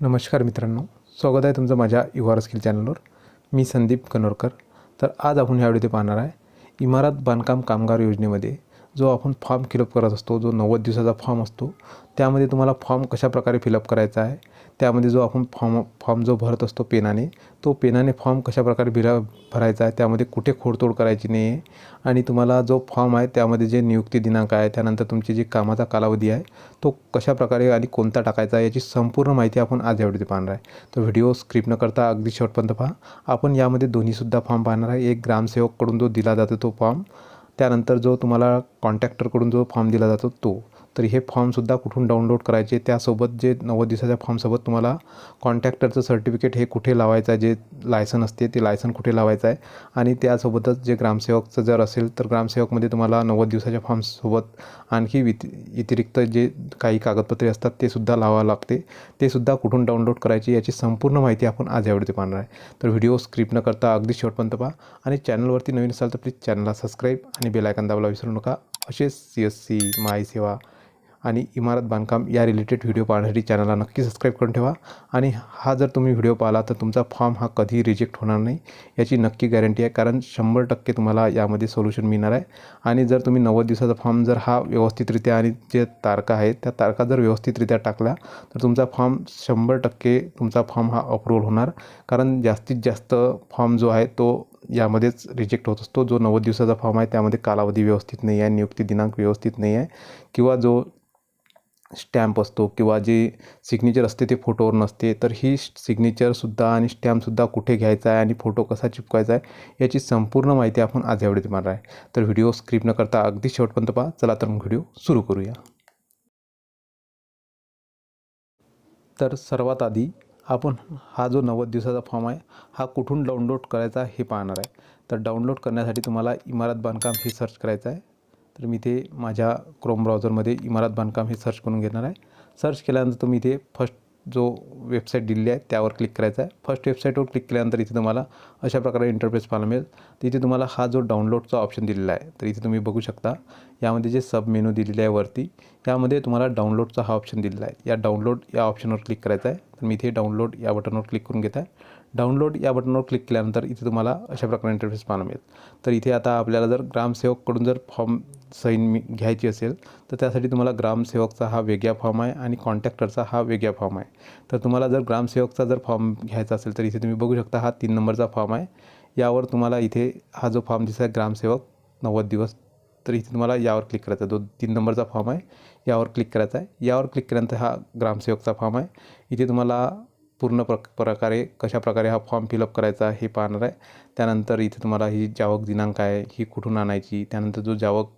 नमस्कार मित्रांनो. स्वागत आहे तुमचं माझ्या युवार स्किल चॅनलवर. मी संदीप कनोरकर. तर आज आपण ह्या व्हिडिओ पाहणार आहे इमारत बांधकाम कामगार योजनेमध्ये जो आपण फॉर्म फिलअप करत असतो जो नव्वद दिवसाचा फॉर्म असतो त्यामध्ये तुम्हाला फॉर्म कशाप्रकारे फिलअप करायचा आहे त्यामध्ये जो आपण फॉर्म फॉर्म जो भरत असतो पेनाने तो पेनाने फॉर्म कशाप्रकारे भिरा भरायचा आहे त्यामध्ये कुठे खोडतोड करायची नाही आहे आणि तुम्हाला जो फॉर्म आहे त्यामध्ये जे नियुक्ती दिनांक आहे त्यानंतर तुमची जी कामाचा कालावधी आहे तो कशाप्रकारे आणि कोणता टाकायचा आहे याची संपूर्ण माहिती आपण आज या व्हिडिओ पाहणार आहे. तर व्हिडिओ स्क्रिप्ट न करता अगदी शेवटपर्यंत पहा. आपण यामध्ये दोन्हीसुद्धा फॉर्म पाहणार आहे. एक ग्रामसेवककडून जो दिला जातो तो फॉर्म त्यानंतर जो तुम्हाला कॉन्टॅक्टरकडून जो फॉर्म दिला जातो तो. तर हे फॉर्मसुद्धा कुठून डाउनलोड करायचे? त्यासोबत जे नव्वद दिवसाच्या फॉर्मसोबत तुम्हाला कॉन्टॅक्टरचं सर्टिफिकेट हे कुठे लावायचं आहे? जे लायसन असते ते लायसन कुठे लावायचं आहे? आणि त्यासोबतच जे ग्रामसेवकचं जर असेल तर ग्रामसेवकमध्ये तुम्हाला नव्वद दिवसाच्या फॉर्मसोबत आणखी विति व्यतिरिक्त जे काही कागदपत्रे असतात ते सुद्धा लावावं लागते. ते सुद्धा कुठून डाउनलोड करायची याची संपूर्ण माहिती आपण आज यावेळी पाहणार आहे. तर व्हिडिओ स्क्रिप्ट न करता अगदी शेवटपर्यंत पहा. आणि चॅनलवरती नवीन असाल तर प्लीज चॅनलला सबस्क्राईब आणि बेलायकन दाबला दाबायला विसरू नका. असेच सी एस सी माय सेवा आणि इमारत बांधकाम या रिलेटेड व्हिडिओ पाहण्यासाठी चॅनलला नक्की सबस्क्राईब करून ठेवा. आणि हा जर तुम्ही व्हिडिओ पाहिला तर तुमचा फॉर्म हा कधीही रिजेक्ट होणार नाही याची नक्की गॅरंटी आहे. कारण शंभर टक्के तुम्हाला यामध्ये सोल्युशन मिळणार आहे. आणि जर तुम्ही नव्वद दिवसाचा फॉर्म जर हा व्यवस्थितरित्या आणि जे तारखा आहेत त्या तारखा जर व्यवस्थितरित्या टाकल्या तर तुमचा फॉर्म शंभर टक्के तुमचा फॉर्म हा अप्रूव्हल होणार. कारण जास्तीत जास्त फॉर्म जो आहे तो यामध्येच रिजेक्ट होत असतो. जो नव्वद दिवसाचा फॉर्म आहे त्यामध्ये कालावधी व्यवस्थित नाही आहे नियुक्ती दिनांक व्यवस्थित नाही आहे. किंवा जो स्टॅम्प असतो किंवा जे सिग्नेचर असते ते फोटोवर नसते तर ही सिग्नेचरसुद्धा आणि स्टॅम्पसुद्धा कुठे घ्यायचा आहे आणि फोटो कसा चिपकायचा आहे याची संपूर्ण माहिती आपण आज एवढे व्हिडिओत मारणार आहे. तर व्हिडिओ स्क्रिप्ट न करता अगदी शेवटपर्यंत पहा. चला तर मग व्हिडिओ सुरू करूया. तर सर्वात आधी आपण हा जो नव्वद दिवसाचा फॉर्म आहे हा कुठून डाउनलोड करायचा हे पाहणार आहे. तर डाउनलोड करण्यासाठी तुम्हाला इमारत बांधकाम हे सर्च करायचं आहे. तर मी ते माझ्या क्रोम ब्राउझरमध्ये इमारत बांधकाम हे सर्च करून घेणार आहे. सर्च केल्यानंतर तुम्ही इथे फर्स्ट जो वेबसाईट दिलेली आहे त्यावर क्लिक करायचा आहे. फर्स्ट वेबसाईटवर क्लिक केल्यानंतर इथे तुम्हाला अशा प्रकारे इंटरफेस पाहायला मिळेल. तिथे तुम्हाला हा जो डाउनलोडचा ऑप्शन दिलेला आहे तर इथे तुम्ही बघू शकता यामध्ये जे सब मेनू दिलेले आहे वरती यामध्ये तुम्हाला डाउनलोडचा हा ऑप्शन दिलेला आहे. या डाउनलोड या ऑप्शनवर क्लिक करायचा आहे. तर मी इथे डाउनलोड या बटनवर क्लिक करून घेत आहे. डाउनलोड या बटनवर क्लिक केल्यानंतर इथे तुम्हाला अशा प्रकारे इंटरफेस पाहायला मिळेल. तर इथे आता आपल्याला जर ग्रामसेवककडून जर फॉर्म सैन मी घ्यायची असेल तर त्यासाठी तुम्हाला ग्रामसेवकचा हा वेगळा फॉर्म आहे आणि कॉन्टॅक्टरचा हा वेगळा फॉर्म आहे. तर तुम्हाला जर ग्रामसेवकचा जर फॉर्म घ्यायचा असेल तर इथे तुम्ही बघू शकता हा तीन नंबरचा फॉर्म आहे. यावर तुम्हाला इथे हा जो फॉर्म दिसत आहे ग्रामसेवक नव्वद दिवस तर इथे तुम्हाला यावर क्लिक करायचा आहे. जो तीन नंबरचा फॉर्म आहे यावर क्लिक करायचा आहे. यावर क्लिक केल्यानंतर हा ग्रामसेवकचा फॉर्म आहे. इथे तुम्हाला पूर्ण प्र प्रकारे कशाप्रकारे हा फॉर्म फिलअप करायचा हे पाहणार आहे. त्यानंतर इथे तुम्हाला ही जावक दिनांक आहे ही कुठून आणायची त्यानंतर जो जावक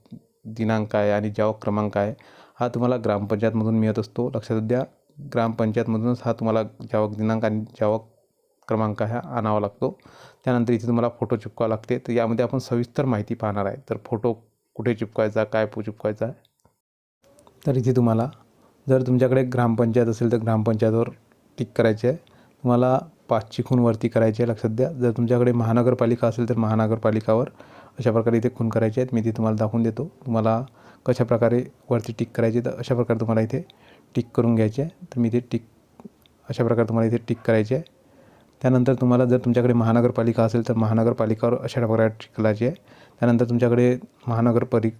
दिनांक आहे आणि जावक क्रमांक आहे हा तुम्हाला ग्रामपंचायतमधून मिळत असतो. लक्षात द्या ग्रामपंचायतमधूनच हा तुम्हाला जावक दिनांक आणि जावक क्रमांक हा आणावा लागतो. त्यानंतर इथे तुम्हाला फोटो चिपकावा लागते. तर यामध्ये आपण सविस्तर माहिती पाहणार आहे. तर फोटो कुठे चिपकायचा काय पो चिपकायचा आहे? तर इथे तुम्हाला जर तुमच्याकडे ग्रामपंचायत असेल तर ग्रामपंचायतवर टिक करायचे आहे. तुम्हाला पाचची खून वरती करायची आहे लक्षात द्या. जर तुमच्याकडे महानगरपालिका असेल तर महानगरपालिकावर अशा प्रकारे इथे खून करायचे आहेत. मी ते तुम्हाला दाखवून देतो. तुम्हाला कशा प्रकारे वरती टिक करायची तर अशा प्रकारे तुम्हाला इथे टिक करून घ्यायचे आहे. तर मी इथे टिक अशा प्रकारे तुम्हाला इथे टिक करायची आहे. त्यानंतर तुम्हाला जर तुमच्याकडे महानगरपालिका असेल तर महानगरपालिकावर अशा प्रकारे टिक करायची आहे. त्यानंतर तुमच्याकडे महानगरपरि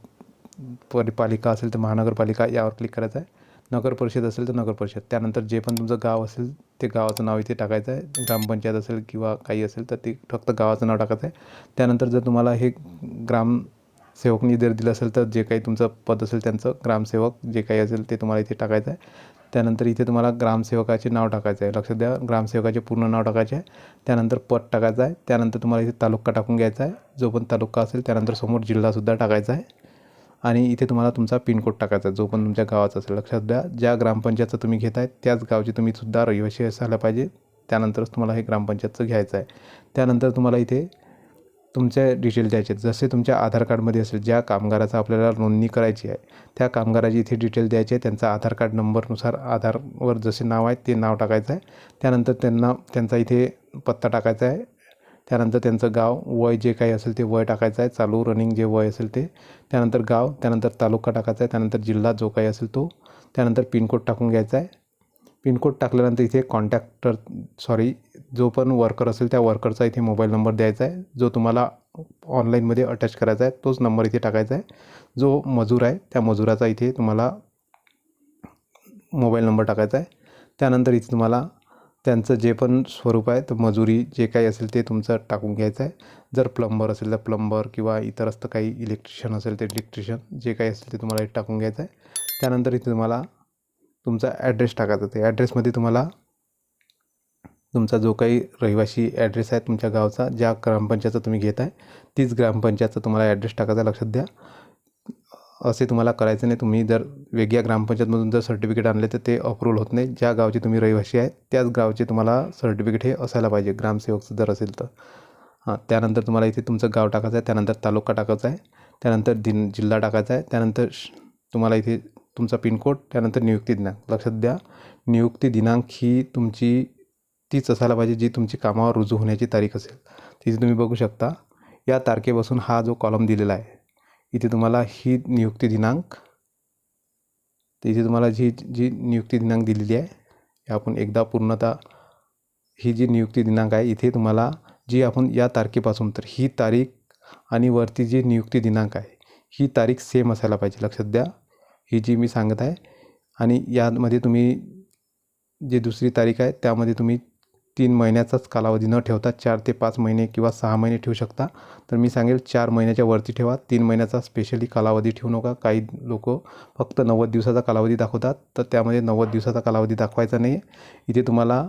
परिपालिका असेल तर महानगरपालिका यावर क्लिक करायचं आहे. नगर परिषद असेल तर नगर परिषद. त्यानंतर जे पण तुमचं गाव असेल ते गावाचं नाव इथे टाकायचं आहे. ग्रामपंचायत असेल किंवा काही असेल तर ते फक्त गावाचं नाव टाकायचं आहे. त्यानंतर जर तुम्हाला हे ग्रामसेवकनी जर दिलं असेल तर जे काही तुमचं पद असेल त्यांचं ग्रामसेवक जे काही असेल ते तुम्हाला इथे टाकायचं आहे. त्यानंतर इथे तुम्हाला ग्रामसेवकाचे नाव टाकायचं आहे. लक्षात द्या ग्रामसेवकाचे पूर्ण नाव टाकायचे आहे. त्यानंतर पद टाकायचं आहे. त्यानंतर तुम्हाला इथे तालुका टाकून घ्यायचा आहे. जो पण तालुका असेल त्यानंतर समोर जिल्हासुद्धा टाकायचा आहे. आणि इथे तुम्हाला तुमचा पिनकोड टाकायचा जो पण तुमच्या गावाचा असेल. लक्षात द्या ज्या ग्रामपंचायतचं तुम्ही घेत आहे त्याच गावची तुम्ही सुद्धा रहिवासी असायला पाहिजे. त्यानंतरच तुम्हाला हे ग्रामपंचायतचं घ्यायचं आहे. त्यानंतर तुम्हाला इथे तुमचे डिटेल द्यायचे आहेत. जसे तुमच्या आधार कार्डमध्ये असेल ज्या कामगाराचा आपल्याला नोंदणी करायची आहे त्या कामगाराची इथे डिटेल द्यायची आहे. त्यांचा आधार कार्ड नंबरनुसार आधारवर जसे नाव आहे ते नाव टाकायचं आहे. त्यानंतर त्यांना त्यांचा इथे पत्ता टाकायचा आहे. त्यानंतर त्यांचं गाव वय जे काही असेल ते वय टाकायचं आहे. चालू रनिंग जे वय असेल ते. त्यानंतर गाव त्यानंतर तालुका टाकायचा आहे. त्यानंतर जिल्हा जो काही असेल तो. त्यानंतर पिनकोड टाकून घ्यायचा आहे. पिनकोड टाकल्यानंतर इथे कॉन्टॅक्टर सॉरी जो पण वर्कर असेल त्या वर्करचा इथे मोबाईल नंबर द्यायचा आहे. जो तुम्हाला ऑनलाईनमध्ये अटॅच करायचा आहे तोच नंबर इथे टाकायचा आहे. जो मजूर आहे त्या मजुराचा इथे तुम्हाला मोबाईल नंबर टाकायचा आहे. त्यानंतर इथे तुम्हाला त्यांचं जे पण स्वरूप आहे तर मजुरी जे काही असेल ते तुमचं टाकून घ्यायचं आहे. जर प्लंबर असेल तर प्लंबर किंवा इतर असतं काही इलेक्ट्रिशियन असेल ते इलेक्ट्रिशियन जे काही असेल ते तुम्हाला इथे टाकून घ्यायचं आहे. त्यानंतर इथे तुम्हाला तुमचा ॲड्रेस टाकायचा ते ॲड्रेसमध्ये तुम्हाला तुमचा जो काही रहिवासी ॲड्रेस आहे तुमच्या गावचा ज्या ग्रामपंचायतचा तुम्ही घेत आहे तीच ग्रामपंचायतचा तुम्हाला ॲड्रेस टाकायचा लक्षात द्या. असे तुम्हाला करायचं नाही. तुम्ही जर वेगळ्या ग्रामपंचायतमधून जर सर्टिफिकेट आणले तर ते अप्रूव्हल होत नाही. ज्या गावचे तुम्ही रहिवासी आहे त्याच गावचे तुम्हाला सर्टिफिकेट हे असायला पाहिजे. ग्रामसेवकचं जर असेल तर. हां त्यानंतर तुम्हाला इथे तुमचं गाव टाकायचं आहे त्यानंतर तालुका टाकायचा आहे त्यानंतर दिन जिल्हा टाकायचा आहे त्यानंतर श- तुम्हाला इथे तुमचा पिनकोड त्यानंतर नियुक्ती दिनांक. लक्षात द्या नियुक्ती दिनांक ही तुमची तीच असायला पाहिजे जी तुमची कामावर रुजू होण्याची तारीख असेल. तिथे तुम्ही बघू शकता या तारखेपासून हा जो कॉलम दिलेला आहे इथे तुम्हाला ही नियुक्ती दिनांक तर इथे तुम्हाला जी जी नियुक्ती दिनांक दिलेली आहे आपण एकदा पूर्णतः ही जी नियुक्ती दिनांक आहे इथे तुम्हाला जी आपण या तारखेपासून तर ही तारीख आणि वरती जी नियुक्ती दिनांक आहे ही तारीख सेम असायला पाहिजे लक्षात द्या. ही जी मी सांगत आहे आणि यामध्ये तुम्ही जी दुसरी तारीख आहे त्यामध्ये तुम्ही तीन महिन्याचाच कालावधी न ठेवता चार ते पाच महिने किंवा सहा महिने ठेवू शकता. तर मी सांगेल चार महिन्याच्या वरती ठेवा. तीन महिन्याचा स्पेशली कालावधी ठेवू नका. काही लोक फक्त नव्वद दिवसाचा कालावधी दाखवतात. तर त्यामध्ये नव्वद दिवसाचा कालावधी दाखवायचा नाही इथे तुम्हाला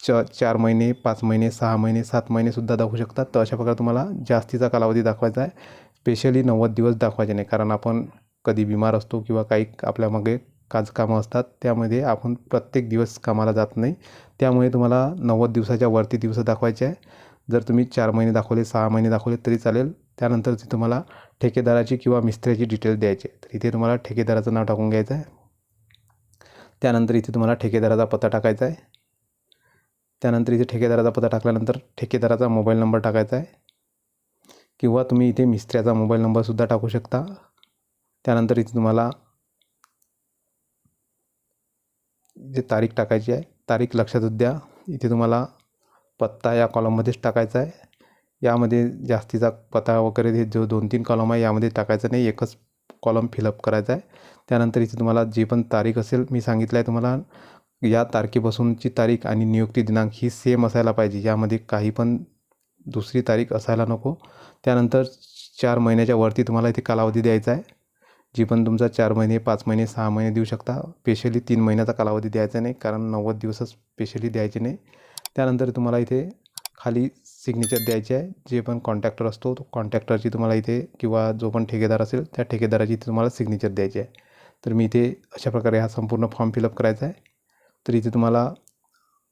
च चार महिने पाच महिने सहा महिने सात महिनेसुद्धा दाखवू शकतात. तर अशा प्रकारे तुम्हाला जास्तीचा कालावधी दाखवायचा आहे. स्पेशली नव्वद दिवस दाखवायचे नाही. कारण आपण कधी बिमार असतो किंवा काही आपल्यामागे काज कामं असतात त्यामध्ये आपण प्रत्येक दिवस कामाला जात नाही. त्यामुळे तुम्हाला नव्वद दिवसाच्या वरती दिवस दाखवायचे आहे. जर तुम्ही चार महिने दाखवले सहा महिने दाखवले तरी चालेल. त्यानंतर ते तुम्हाला ठेकेदाराची किंवा मिस्त्र्याची डिटेल द्यायची. आहे तर इथे तुम्हाला ठेकेदाराचं नाव टाकून घ्यायचं आहे. त्यानंतर इथे तुम्हाला ठेकेदाराचा पत्ता टाकायचा आहे. त्यानंतर इथे ठेकेदाराचा पत्ता टाकल्यानंतर ठेकेदाराचा मोबाईल नंबर टाकायचा आहे. किंवा तुम्ही इथे मिस्त्र्याचा मोबाईल नंबरसुद्धा टाकू शकता. त्यानंतर इथे तुम्हाला जे तारीख टाकायची आहे तारीख लक्षात द्या. इथे तुम्हाला पत्ता या कॉलममध्येच टाकायचा आहे. यामध्ये जास्तीचा पत्ता वगैरे हे जो दोन तीन कॉलम आहे यामध्ये टाकायचा नाही. एकच कॉलम फिलअप करायचा आहे. त्यानंतर इथे तुम्हाला जी पण तारीख असेल मी सांगितलं आहे तुम्हाला या तारखेपासूनची तारीख आणि नियुक्ती दिनांक ही सेम असायला पाहिजे. यामध्ये काही पण दुसरी तारीख असायला नको. त्यानंतर चार महिन्याच्या वरती तुम्हाला इथे कालावधी द्यायचा आहे. जी पण तुमचा चार महिने पाच महिने सहा महिने देऊ शकता. स्पेशली तीन महिन्याचा कालावधी द्यायचा नाही कारण नव्वद दिवसच स्पेशली द्यायचे नाही. त्यानंतर तुम्हाला इथे खाली सिग्नेचर द्यायची आहे. जे पण कॉन्ट्रॅक्टर असतो तो कॉन्ट्रॅक्टरची तुम्हाला इथे किंवा जो पण ठेकेदार असेल त्या ठेकेदाराची इथे तुम्हाला सिग्नेचर द्यायची आहे. तर मी इथे अशा प्रकारे हा संपूर्ण फॉर्म फिलअप करायचा आहे. तर इथे तुम्हाला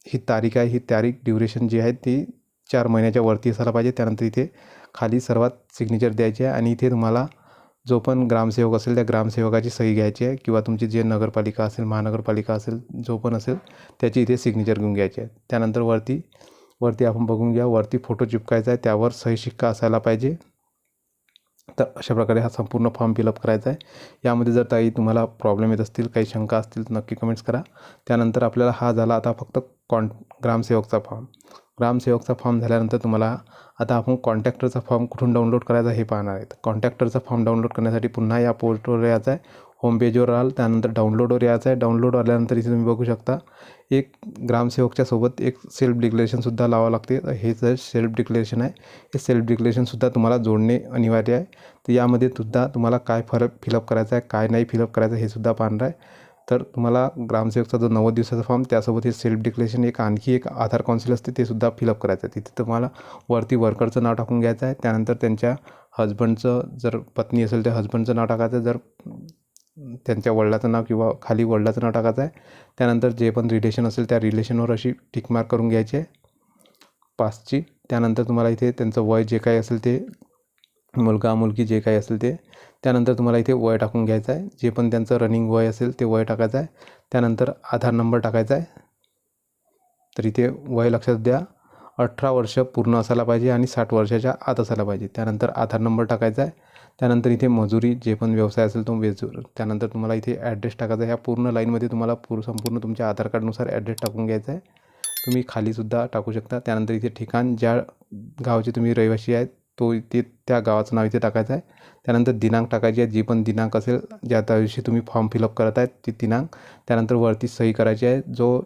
ही तारीख आहे ही तारीख ड्युरेशन जी आहे ती चार महिन्याच्या वरती असायला पाहिजे. त्यानंतर इथे खाली सर्वात सिग्नेचर द्यायची आहे आणि इथे तुम्हाला जो पण ग्रामसेवक असेल त्या ग्रामसेवकाची सही घ्यायची आहे किंवा तुमची जे नगरपालिका असेल महानगरपालिका असेल जो पण असेल त्याची इथे सिग्नेचर घेऊन घ्यायची आहे. त्यानंतर वरती वरती आपण बघून घ्या वरती फोटो चिपकायचा आहे त्यावर सही शिक्का असायला पाहिजे. तर अशा प्रकारे हा संपूर्ण फॉर्म फिलअप करायचा आहे. यामध्ये जर काही तुम्हाला प्रॉब्लेम येत असतील काही शंका असतील तर नक्की कमेंट्स करा. त्यानंतर आपल्याला हा झाला आता फक्त कॉन ग्रामसेवकचा फॉर्म ग्रामसेवकचा फॉर्म झाल्यानंतर तुम्हाला आता आपण कॉन्टॅक्टरचा फॉर्म कुठून डाउनलोड करायचा हे पाहणार आहे कॉन्टॅक्टरचा फॉर्म डाउनलोड करण्यासाठी पुन्हा या पोर्टवर यायचं आहे. होम पेजवर राहाल त्यानंतर डाउनलोडवर यायचं आहे. डाउनलोड आल्यानंतर इथे तुम्ही बघू शकता एक ग्रामसेवकच्या सोबत एक सेल्फ डिक्लेरेशनसुद्धा लावावं लागते. हे जर सेल्फ डिक्लेरेशन आहे हे सेल्फ डिक्लेरेशनसुद्धा तुम्हाला जोडणे अनिवार्य आहे. तर यामध्ये सुद्धा तुम्हाला काय फरक फिलअप करायचा आहे काय नाही फिलअप करायचं हे सुद्धा पाहणार आहे. तर तुम्हाला ग्रामसेवकचा जो नव्वद दिवसाचा फॉर्म त्यासोबत हे सेल्फ डिक्लेरेशन एक आणखी एक आधार कौन्सिल असते ते सुद्धा फिलअप करायचं आहे. तिथे तुम्हाला वरती वर्करचं नाव टाकून घ्यायचं आहे. त्यानंतर त्यांच्या हजबंडचं जर पत्नी असेल तर हजबंडचं नाव टाकायचं जर त्यांच्या वडिलाचं नाव किंवा खाली वडिलाचं नाव टाकायचं आहे. त्यानंतर जे पण रिलेशन असेल त्या रिलेशनवर अशी टिकमार्क करून घ्यायची आहे. पाचची. त्यानंतर तुम्हाला इथे त्यांचं वय जे काही असेल ते मुलगा मुलगी जे काही असेल ते. त्यानंतर तुम्हाला इथे वय टाकून घ्यायचं आहे. जे पण त्यांचं रनिंग वय असेल ते वय टाकायचं आहे. त्यानंतर आधार नंबर टाकायचा आहे. तर इथे वय लक्षात द्या. अठरा वर्ष पूर्ण असायला पाहिजे आणि साठ वर्षाच्या आत असायला पाहिजे. त्यानंतर आधार नंबर टाकायचा आहे. त्यानंतर इथे मजुरी जे पण व्यवसाय असेल तो वेजूर त्यानंतर तुम्हाला इथे ॲड्रेस टाकायचा आहे. ह्या पूर्ण लाईनमध्ये तुम्हाला पूर संपूर्ण तुमच्या आधार कार्डनुसार ॲड्रेस टाकून घ्यायचा आहे. तुम्ही खालीसुद्धा टाकू शकता. त्यानंतर इथे ठिकाण ज्या गावाचे तुम्ही रहिवासी आहेत तो इथे त्या गावाचं नाव इथे टाकायचं आहे. त्यानंतर दिनांक टाकायची आहे जी पण दिनांक असेल ज्या त्या दिवशी तुम्ही फॉर्म फिलअप करत आहेत ती दिनांक त्यानंतर वरती सही करायची आहे. जो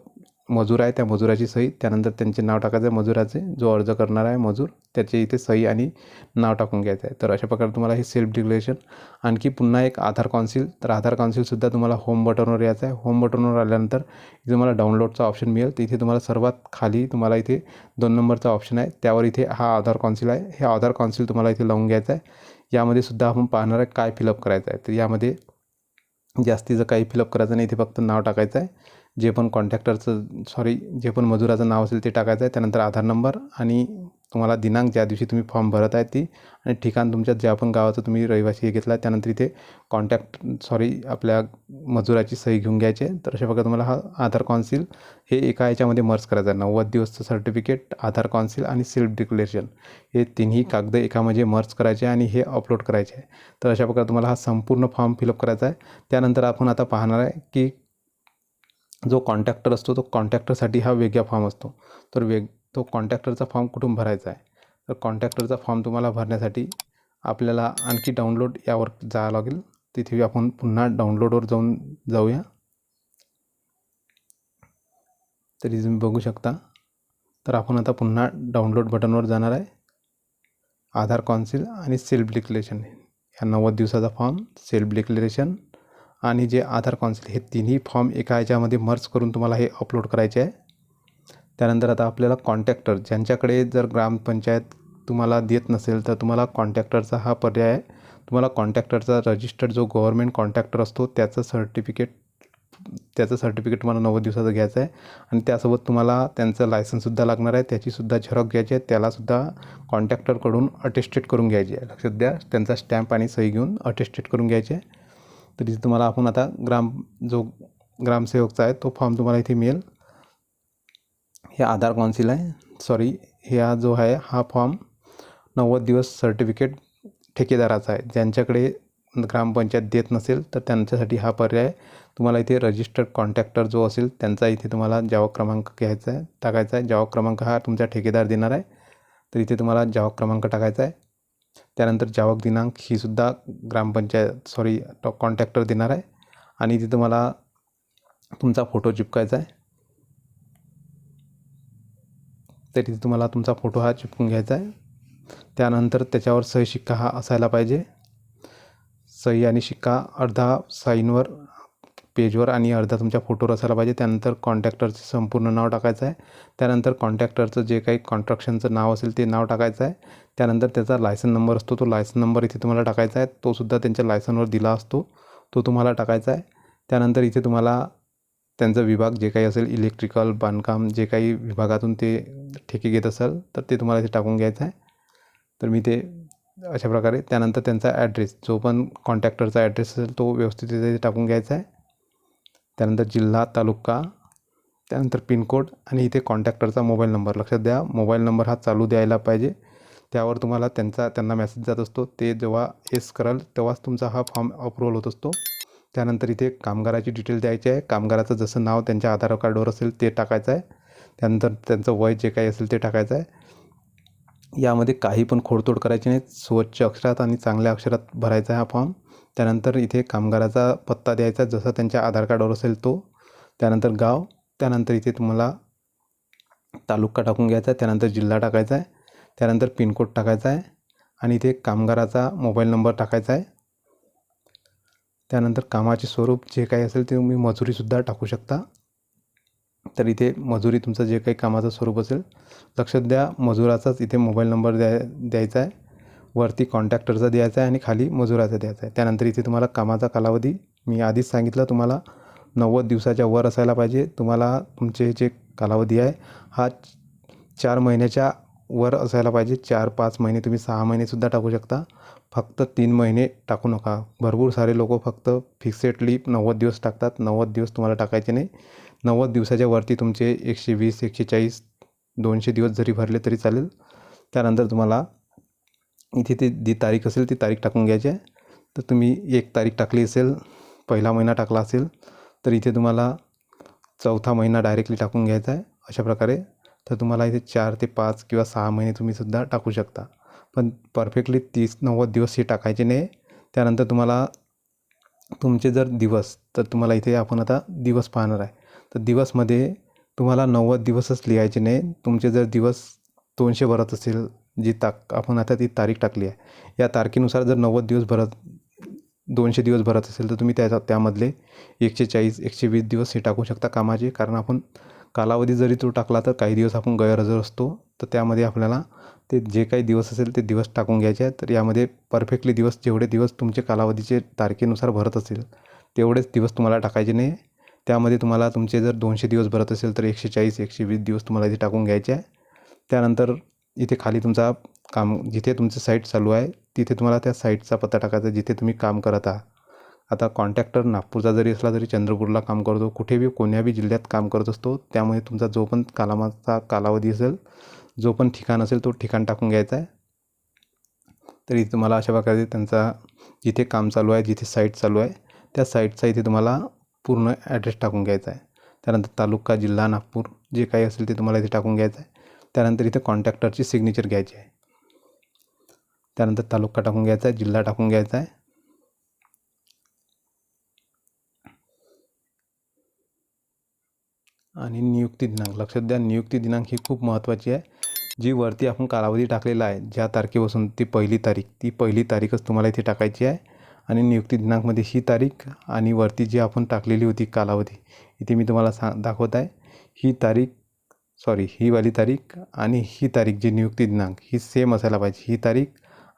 मजूर आहे त्या मजुराची सही. त्यानंतर त्यांचे नाव टाकायचं आहे मजुराचे. जो अर्ज करणार आहे मजूर त्याचे इथे सही आणि नाव टाकून घ्यायचं आहे. तर अशा प्रकारे तुम्हाला हे सेल्फ डिक्लेरेशन आणखी पुन्हा एक आधार कॉन्सिल तर आधार काउन्सिलसुद्धा तुम्हाला होम बटनवर यायचं आहे. होम बटनवर आल्यानंतर इथे तुम्हाला डाउनलोडचा ऑप्शन मिळेल. तर इथे तुम्हाला सर्वात खाली तुम्हाला इथे दोन नंबरचा ऑप्शन आहे. त्यावर इथे हा आधार काउन्सिल आहे. हे आधार कॉन्सिल तुम्हाला इथे लावून घ्यायचं आहे. यामध्ये सुद्धा आपण पाहणार आहे काय फिलअप करायचं आहे. तर यामध्ये जास्तीचं काही फिलअप करायचं नाही. इथे फक्त नाव टाकायचं आहे. जे पण कॉन्टॅक्टरचं सॉरी जे पण मजुराचं नाव असेल ते टाकायचं आहे. त्यानंतर आधार नंबर आणि तुम्हाला दिनांक ज्या दिवशी तुम्ही फॉर्म भरत आहे ती आणि ठिकाण तुमच्या ज्या पण गावाचं तुम्ही रहिवासी हे घेतला आहे त्यानंतर इथे कॉन्टॅक्ट सॉरी आपल्या मजुराची सही घेऊन घ्यायची आहे. तर अशा प्रकारे तुम्हाला हा आधार कॉन्सिल हे एका याच्यामध्ये मर्ज करायचं आहे. नव्वद दिवसचं सर्टिफिकेट आधार कॉन्सिल आणि सेल्फ डिक्लेरेशन हे तिन्ही कागद एकामध्ये मर्ज करायचे आणि हे अपलोड करायचे आहे. तर अशा प्रकारे तुम्हाला हा संपूर्ण फॉर्म फिलअप करायचा आहे. त्यानंतर आपण आता पाहणार आहे की जो कॉन्टॅक्टर असतो तो कॉन्टॅक्टरसाठी हा वेगळा फॉर्म असतो. तर वेग तो कॉन्टॅक्टरचा फॉर्म कुठून भरायचा आहे? तर कॉन्टॅक्टरचा फॉर्म तुम्हाला भरण्यासाठी आपल्याला आणखी डाउनलोड यावर जावं लागेल. तिथे आपण पुन्हा डाउनलोडवर जाऊन जाऊया. तरी तुम्ही बघू शकता. तर आपण आता पुन्हा डाउनलोड बटनवर जाणार आहे. आधार कॉन्सिल आणि सेल्फ डिक्लेरेशन. ह्या नव्वद दिवसाचा फॉर्म सेल्फ डिक्लेरेशन आणि जे आधार कॉन्सिल हे तिन्ही फॉर्म एका ह्याच्यामध्ये मर्ज करून तुम्हाला हे अपलोड करायचे आहे. त्यानंतर आता आपल्याला कॉन्टॅक्टर ज्यांच्याकडे जर ग्रामपंचायत तुम्हाला देत नसेल तर तुम्हाला कॉन्टॅक्टरचा हा पर्याय आहे. तुम्हाला कॉन्टॅक्टरचा रजिस्टर्ड जो गव्हर्मेंट कॉन्टॅक्टर असतो त्याचं सर्टिफिकेट त्याचं सर्टिफिकेट तुम्हाला नव्वद दिवसाचं घ्यायचं आहे. आणि त्यासोबत तुम्हाला त्यांचं लायसन्ससुद्धा लागणार आहे. त्याचीसुद्धा झेरॉक घ्यायची आहे. त्यालासुद्धा कॉन्टॅक्टरकडून अटेस्टेड करून घ्यायची आहे. लक्षात द्या त्यांचा स्टॅम्प आणि सही घेऊन अटेस्टेड करून घ्यायचे आहे. तर इथे तुम्हाला आपण आता ग्राम जो ग्रामसेवकचा आहे तो फॉर्म तुम्हाला इथे मिळेल. हे आधार कौन्सिल आहे. सॉरी ह्या जो आहे हा फॉर्म नव्वद दिवस सर्टिफिकेट ठेकेदाराचा आहे. ज्यांच्याकडे ग्रामपंचायत देत नसेल तर त्यांच्यासाठी हा पर्याय तुम्हाला इथे रजिस्टर्ड कॉन्टॅक्टर जो असेल त्यांचा इथे तुम्हाला जावा क्रमांक घ्यायचा आहे टाकायचा आहे. जावा क्रमांक हा तुमचा ठेकेदार देणार आहे. तर इथे तुम्हाला जावक क्रमांक टाकायचा आहे. त्यानंतर जावक दिनांक ही सुद्धा ग्रामपंचायत सॉरी कॉन्टॅक्टर देणार आहे. आणि तिथं तुम्हाला तुमचा फोटो चिपकायचा आहे. तर तिथे तुम्हाला तुमचा फोटो हा चिपकून घ्यायचा आहे. त्यानंतर त्याच्यावर सही शिक्का हा असायला पाहिजे. सही आणि शिक्का अर्धा साईनवर पेजवर आणि अर्धा तुमच्या फोटोवर असायला पाहिजे. त्यानंतर कॉन्ट्रॅक्टरचं संपूर्ण नाव टाकायचं आहे. त्यानंतर कॉन्टॅक्टरचं जे काही कॉन्ट्रॅक्शनचं नाव असेल ते नाव टाकायचं आहे. त्यानंतर त्याचा लायसन नंबर असतो तो लायसन नंबर इथे तुम्हाला टाकायचा आहे. तोसुद्धा त्यांच्या लायसनवर दिला असतो. तो तुम्हाला टाकायचा आहे. त्यानंतर इथे तुम्हाला त्यांचा विभाग जे काही असेल इलेक्ट्रिकल बांधकाम जे काही विभागातून ते ठेके घेत असेल तर ते तुम्हाला इथे टाकून घ्यायचं आहे. तर मी ते अशा प्रकारे त्यानंतर त्यांचा ॲड्रेस जो पण कॉन्टॅक्टरचा ॲड्रेस असेल तो व्यवस्थित तिथे टाकून घ्यायचा आहे. त्यानंतर जिल्हा तालुका त्यानंतर पिनकोड आणि इथे कॉन्टॅक्टरचा मोबाईल नंबर. लक्षात द्या मोबाईल नंबर हा चालू द्यायला पाहिजे. त्यावर तुम्हाला त्यांचा त्यांना मेसेज जात असतो. ते जेव्हा येस कराल तेव्हाच तुमचा हा फॉर्म अप्रूव्हल होत असतो. त्यानंतर इथे कामगाराची डिटेल द्यायची आहे. कामगाराचं जसं नाव त्यांच्या आधार कार्डवर असेल ते टाकायचं आहे. त्यानंतर त्यांचं वय जे काही असेल ते टाकायचं आहे. यामध्ये काही पण खोडतोड करायची नाही. स्वच्छ अक्षरात आणि चांगल्या अक्षरात भरायचा आहे हा फॉर्म त्यानंतर इथे कामगाराचा पत्ता द्यायचा जसं त्यांच्या आधार कार्डवर असेल तो. त्यानंतर गाव. त्यानंतर इथे तुम्हाला तालुका टाकून घ्यायचा आहे त्यानंतर जिल्हा टाकायचा आहे. त्यानंतर पिनकोड टाकायचा आहे. आणि इथे कामगाराचा मोबाईल नंबर टाकायचा आहे. त्यानंतर कामाचे स्वरूप जे काही असेल ते तुम्ही मजुरीसुद्धा टाकू शकता. तर इथे मजुरी तुमचं जे काही कामाचं स्वरूप असेल लक्षात द्या मजुराचाच इथे मोबाईल नंबर द्या द्यायचा आहे. वरती कॉन्टॅक्टरचा द्यायचा आहे आणि खाली मजुराचा द्यायचा आहे. त्यानंतर इथे तुम्हाला कामाचा कालावधी मी आधीच सांगितलं तुम्हाला नव्वद दिवसाच्या वर असायला पाहिजे. तुम्हाला तुमचे जे कालावधी आहे हा चार महिन्याच्या वर असायला पाहिजे. चार पाच महिने तुम्ही सहा महिनेसुद्धा टाकू शकता. फक्त तीन महिने टाकू नका. भरपूर सारे लोक फक्त फिक्सेडली नव्वद दिवस टाकतात. नव्वद दिवस तुम्हाला टाकायचे नाही. नव्वद दिवसाच्या वरती तुमचे एकशे वीस एकशे चाळीस दोनशे दिवस जरी भरले तरी चालेल. त्यानंतर तुम्हाला इथे ते जी तारीख असेल ती तारीख टाकून घ्यायची आहे. तर तुम्ही एक तारीख टाकली असेल पहिला महिना टाकला असेल तर इथे तुम्हाला चौथा महिना डायरेक्टली टाकून घ्यायचा आहे अशा प्रकारे. तर तुम्हाला इथे चार ते पाच किंवा सहा महिने तुम्ही सुद्धा टाकू शकता. पण परफेक्टली तीस नव्वद दिवस हे टाकायचे नाही. त्यानंतर तुम्हाला तुमचे जर दिवस तर तुम्हाला इथे आपण आता दिवस पाहणार आहे. तर दिवसमध्ये तुम्हाला नव्वद दिवसच लिहायचे नाही. तुमचे जर दिवस दोनशे भरत असेल जी ताक आपण आता ती तारीख टाकली आहे. या तारखेनुसार जर नव्वद दिवस भरत दोनशे दिवस भरत असेल तर तुम्ही त्याचा त्यामधले एकशे चाळीस एकशे वीस दिवस हे टाकू शकता कामाचे. कारण आपण कालावधी जरी तो टाकला तर काही दिवस आपण गैरहजर असतो. तर त्यामध्ये आपल्याला ते जे काही दिवस असेल ते दिवस टाकून घ्यायचे आहेत. तर यामध्ये परफेक्टली दिवस जेवढे दिवस तुमचे कालावधीचे तारखेनुसार भरत असेल तेवढेच दिवस तुम्हाला टाकायचे नाही. त्यामध्ये तुम्हाला तुमचे जर दोनशे दिवस भरत असेल तर एकशे चाळीस एकशे वीस दिवस तुम्हाला इथे टाकून घ्यायचे आहे. त्यानंतर इथे खाली तुमचा काम जिथे तुमचं साईट चालू आहे तिथे तुम्हाला त्या साईटचा पत्ता टाकायचा जिथे तुम्ही काम करत आहात. आता कॉन्ट्रॅक्टर नागपूरचा जरी असला तरी चंद्रपूरला काम करतो कुठे बी जिल्ह्यात काम करत असतो त्यामुळे तुमचा जो पण कालामाचा कालावधी असेल जो पण ठिकाण असेल तो ठिकाण टाकून घ्यायचा आहे. तरी तुम्हाला अशा प्रकारे त्यांचा जिथे काम चालू आहे जिथे साईट चालू आहे त्या साईटचा इथे तुम्हाला पूर्ण ॲड्रेस टाकून घ्यायचा आहे. त्यानंतर तालुका जिल्हा नागपूर जे काही असेल ते तुम्हाला इथे टाकून घ्यायचं आहे. त्यानंतर इथे कॉन्टॅक्टरची सिग्नेचर घ्यायची आहे. त्यानंतर तालुका टाकून घ्यायचा आहे जिल्हा टाकून घ्यायचा आहे. आणि नियुक्ती दिनांक. लक्षात द्या नियुक्ती दिनांक ही खूप महत्त्वाची आहे. जी वरती आपण कालावधी टाकलेला आहे ज्या तारखेपासून ती पहिली तारीख ती पहिली तारीखच तुम्हाला इथे टाकायची आहे. आणि नियुक्ती दिनांकमध्ये ही तारीख आणि वरती जी आपण टाकलेली होती कालावधी इथे मी तुम्हाला सांग दाखवत आहे. ही तारीख सॉरी ही वाली तारीख आणि ही तारीख जी नियुक्ती दिनांक ही सेम असायला पाहिजे. ही तारीख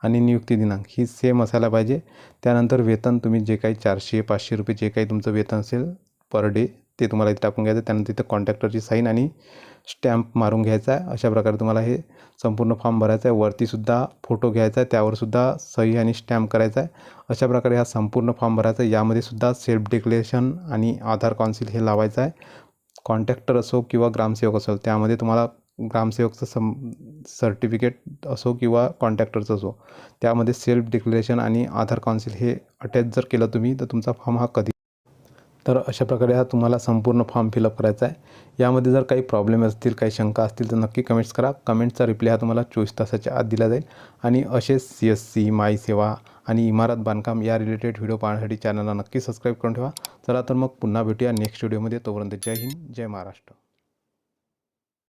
आणि नियुक्ती दिनांक ही सेम असायला पाहिजे. त्यानंतर वेतन तुम्ही जे काही चारशे पाचशे रुपये जे काही तुमचं वेतन असेल पर डे ते तुम्हाला इथे टाकून घ्यायचं. त्यानंतर तिथं कॉन्टॅक्टरची साईन आणि स्टॅम्प मारून घ्यायचा आहे. अशा प्रकारे तुम्हाला हे संपूर्ण फॉर्म भरायचा आहे. वरतीसुद्धा फोटो घ्यायचा आहे. त्यावरसुद्धा सही आणि स्टॅम्प करायचा आहे. अशा प्रकारे हा संपूर्ण फॉर्म भरायचा आहे. यामध्ये सुद्धा सेल्फ डिक्लेरेशन आणि आधार काउन्सिल हे लावायचं आहे. कॉन्टॅक्टर असो किंवा ग्रामसेवक असो त्यामध्ये तुम्हाला ग्रामसेवकचं सम सर्टिफिकेट असो किंवा कॉन्टॅक्टरचं असो त्यामध्ये सेल्फ डिक्लेरेशन आणि आधार कॉन्सिल हे अटॅच जर केलं तुम्ही तर तुमचा फॉर्म हा कधी तर अशा प्रकारे हा तुम्हाला संपूर्ण फॉर्म फिलअप करायचा आहे. यामध्ये जर काही प्रॉब्लेम असतील काही शंका असतील तर नक्की कमेंट्स करा. कमेंटचा रिप्लाय हा तुम्हाला चोवीस तासाच्या आत दिला जाईल. आणि असेच सी एस सी माई सेवा आणि इमारत बांधकाम या रिलेटेड व्हिडिओ पाहण्यासाठी चॅनलला नक्की सबस्क्राईब करून ठेवा. चला तर मग पुन्हा भेटूया नेक्स्ट व्हिडिओमध्ये तोपर्यंत जय हिंद जय महाराष्ट्र.